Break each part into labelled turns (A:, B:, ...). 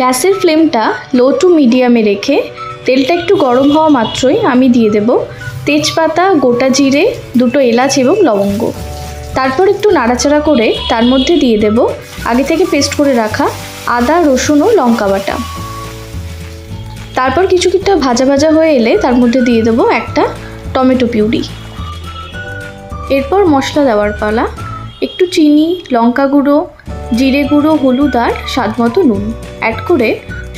A: গ্যাসের ফ্লেমটা low to মিডিয়ামে রেখে তেলটা একটু গরম হওয়া মাত্রই আমি দিয়ে দেব তেজপাতা, গোটা জিরে, দুটো এলাচ এবং লবঙ্গ। তারপর একটু নাড়াচাড়া করে তার মধ্যে দিয়ে দেব আগে থেকে পেস্ট করে রাখা আদা, রসুন ও লঙ্কা বাটা। তারপর কিছু কিছুটা ভাজা ভাজা হয়ে এলে তার মধ্যে দিয়ে দেবো একটা টমেটো পিউরি। এরপর মশলা দেওয়ার পালা, একটু চিনি, লঙ্কা গুঁড়ো জিরে গুঁড়ো, হলুদ আর স্বাদ মতো নুন। অ্যাড করে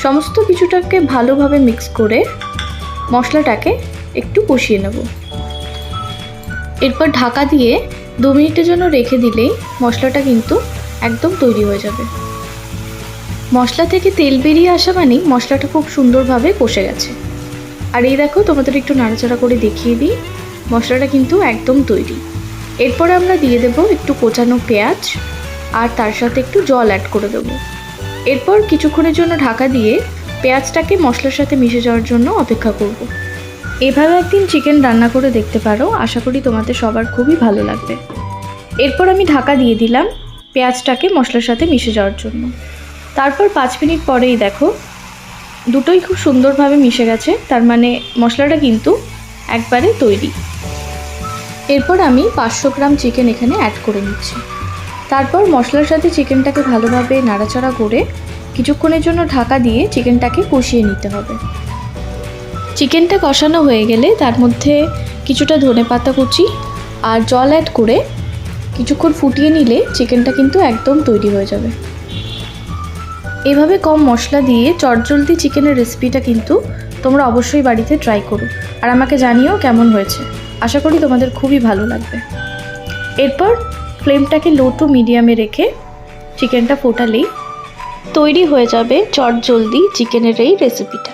A: সমস্ত কিছুটাকে ভালোভাবে মিক্স করে মশলাটাকে একটু কষিয়ে নেব। এরপর ঢাকা দিয়ে দু মিনিটের জন্য রেখে দিলেই মশলাটা কিন্তু একদম তৈরি হয়ে যাবে। মশলা থেকে তেল বেরিয়ে আসা মানেই মশলাটা খুব সুন্দরভাবে কষে গেছে। আর এই দেখো, তোমাদের একটু নাড়াচাড়া করে দেখিয়ে দিই। মশলাটা কিন্তু একদম তৈরি। এরপরে আমরা দিয়ে দেবো একটু কোচানো পেঁয়াজ আর তার সাথে একটু জল অ্যাড করে দেবো। এরপর কিছুক্ষণের জন্য ঢাকা দিয়ে পেঁয়াজটাকে মশলার সাথে মিশে যাওয়ার জন্য অপেক্ষা করব। এভাবে একদিন চিকেন রান্না করে দেখতে পারো, আশা করি তোমাদের সবার খুবই ভালো লাগবে। এরপর আমি ঢাকা দিয়ে দিলাম পেঁয়াজটাকে মশলার সাথে মিশে যাওয়ার জন্য। তারপর পাঁচ মিনিট পরেই দেখো, দুটোই খুব সুন্দরভাবে মিশে গেছে, তার মানে মশলাটা কিন্তু একবারে তৈরি। এরপর আমি পাঁচশো গ্রাম চিকেন এখানে অ্যাড করে নিচ্ছি। তারপর মশলার সাথে চিকেনটাকে ভালোভাবে নাড়াচাড়া করে কিছুক্ষণের জন্য ঢাকা দিয়ে চিকেনটাকে কষিয়ে নিতে হবে। চিকেনটা কষানো হয়ে গেলে তার মধ্যে কিছুটা ধনে পাতা কুচি আর জল অ্যাড করে কিছুক্ষণ ফুটিয়ে নিলে চিকেনটা কিন্তু একদম তৈরি হয়ে যাবে। এভাবে কম মশলা দিয়ে চটজলদি চিকেনের রেসিপিটা কিন্তু তোমরা অবশ্যই বাড়িতে ট্রাই করো। আর আমাকে জানিও কেমন হয়েছে। আশা করি তোমাদের খুবই ভালো লাগবে। এরপর ফ্লেমটাকে লো টু মিডিয়ামে রেখে চিকেনটা ফোটালেই তৈরি হয়ে যাবে চট জলদি চিকেনের এই রেসিপিটা